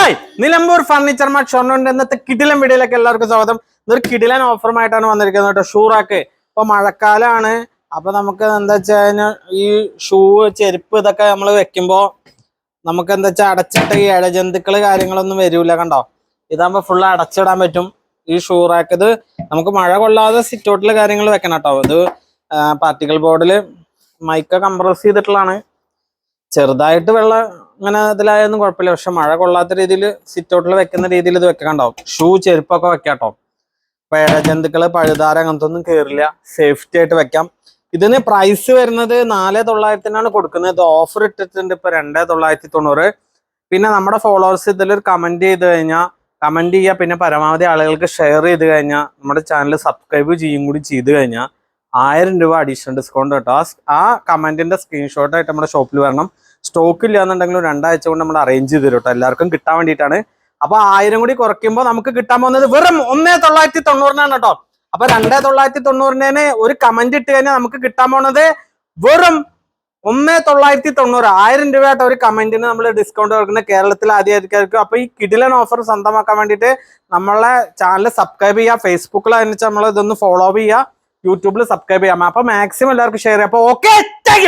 Hi Nilambur furniture mart ഷൊർണൂരിന്റെ ഇന്നത്തെ കിടിലൻ വീഡിയോയിലേക്ക് എല്ലാവർക്കും സ്വാഗതം. ഇതൊരു കിടിലൻ ഓഫറുമായിട്ടാണ് വന്നിരിക്കുന്നത് കേട്ടോ ഷൂറാക്ക്. ഇപ്പൊ മഴക്കാലമാണ് അപ്പൊ നമുക്ക് എന്താ വെച്ചാൽ ഈ ഷൂ ചെരുപ്പ് ഇതൊക്കെ നമ്മൾ വെക്കുമ്പോ നമുക്ക് എന്താ വെച്ചാൽ അടച്ചിട്ട് ഈ ഇഴജന്തുക്കൾ കാര്യങ്ങളൊന്നും വരൂല കണ്ടോ? ഇതാകുമ്പോ ഫുള്ള് അടച്ചിടാൻ പറ്റും ഈ ഷൂറാക്ക്. ഇത് നമുക്ക് മഴ കൊള്ളാതെ സിറ്റൗട്ടിൽ കാര്യങ്ങൾ വെക്കണം കേട്ടോ. ഇത് പാർട്ടിക്കൽ ബോർഡിൽ മൈക്ക കംപ്രസ് ചെയ്തിട്ടുള്ളതാണ്. ചെറുതായിട്ട് വെള്ളം അങ്ങനെ ഇതിലായൊന്നും കുഴപ്പമില്ല. പക്ഷെ മഴ കൊള്ളാത്ത രീതിയിൽ സിറ്റൗട്ടിൽ വെക്കുന്ന രീതിയിൽ ഇത് വെക്കണ്ടാവും. ഷൂ ചെരുപ്പൊക്കെ വെക്കാട്ടോ. പേഴജന്തുക്കൾ പഴുതാര അങ്ങനത്തെ ഒന്നും കയറില്ല സേഫ്റ്റി ആയിട്ട് വെക്കാം. ഇതിന് പ്രൈസ് വരുന്നത് നാല് തൊള്ളായിരത്തിനാണ് കൊടുക്കുന്നത്. ഓഫർ ഇട്ടിട്ടുണ്ട് ഇപ്പൊ രണ്ടേ തൊള്ളായിരത്തി തൊണ്ണൂറ് പിന്നെ നമ്മുടെ ഫോളോവേഴ്സ് ഇതിലൊരു കമന്റ് ചെയ്ത് കഴിഞ്ഞാൽ കമന്റ് ചെയ്യുക പിന്നെ പരമാവധി ആളുകൾക്ക് ഷെയർ ചെയ്ത് കഴിഞ്ഞാൽ നമ്മുടെ ചാനൽ സബ്സ്ക്രൈബ് ചെയ്യും കൂടി ചെയ്ത് കഴിഞ്ഞാൽ ആയിരം രൂപ അഡീഷണൽ ഡിസ്കൗണ്ട് കേട്ടോ. ആ ആ സ്ക്രീൻഷോട്ട് ആയിട്ട് നമ്മുടെ ഷോപ്പിൽ വരണം. സ്റ്റോക്ക് ഇല്ല എന്നുണ്ടെങ്കിലും രണ്ടാഴ്ച കൊണ്ട് നമ്മൾ അറേഞ്ച് ചെയ്ത് തരും എല്ലാവർക്കും കിട്ടാൻ വേണ്ടിയിട്ടാണ്. അപ്പൊ ആയിരം കൂടി കുറയ്ക്കുമ്പോൾ നമുക്ക് കിട്ടാൻ പോകുന്നത് വെറും ഒന്നേ തൊള്ളായിരത്തി തൊണ്ണൂറിനാണ് കേട്ടോ. അപ്പൊ രണ്ടേ തൊള്ളായിരത്തി തൊണ്ണൂറിന് ഒരു കമന്റ് ഇട്ട് കഴിഞ്ഞാൽ നമുക്ക് കിട്ടാൻ പോണത് വെറും ഒന്നേ തൊള്ളായിരത്തി തൊണ്ണൂറ്. ആയിരം രൂപയായിട്ട് ഒരു കമന്റിന് നമ്മൾ ഡിസ്കൗണ്ട് കൊടുക്കുന്നത് കേരളത്തിൽ ആദ്യമായിരിക്കും. അപ്പൊ ഈ കിടിലൻ ഓഫർ സ്വന്തമാക്കാൻ വേണ്ടിയിട്ട് നമ്മളെ ചാനൽ സബ്സ്ക്രൈബ് ചെയ്യുക ഫേസ്ബുക്കിൽ അതിനെ നമ്മൾ ഇതൊന്ന് ഫോളോ ചെയ്യുക. യൂട്യൂബിൽ സബ്സ്ക്രൈബ് ചെയ്യാം. അപ്പൊ മാക്സിമം എല്ലാവർക്കും ഷെയർ ചെയ്യാം. അപ്പൊ ഓക്കെ താങ്ക്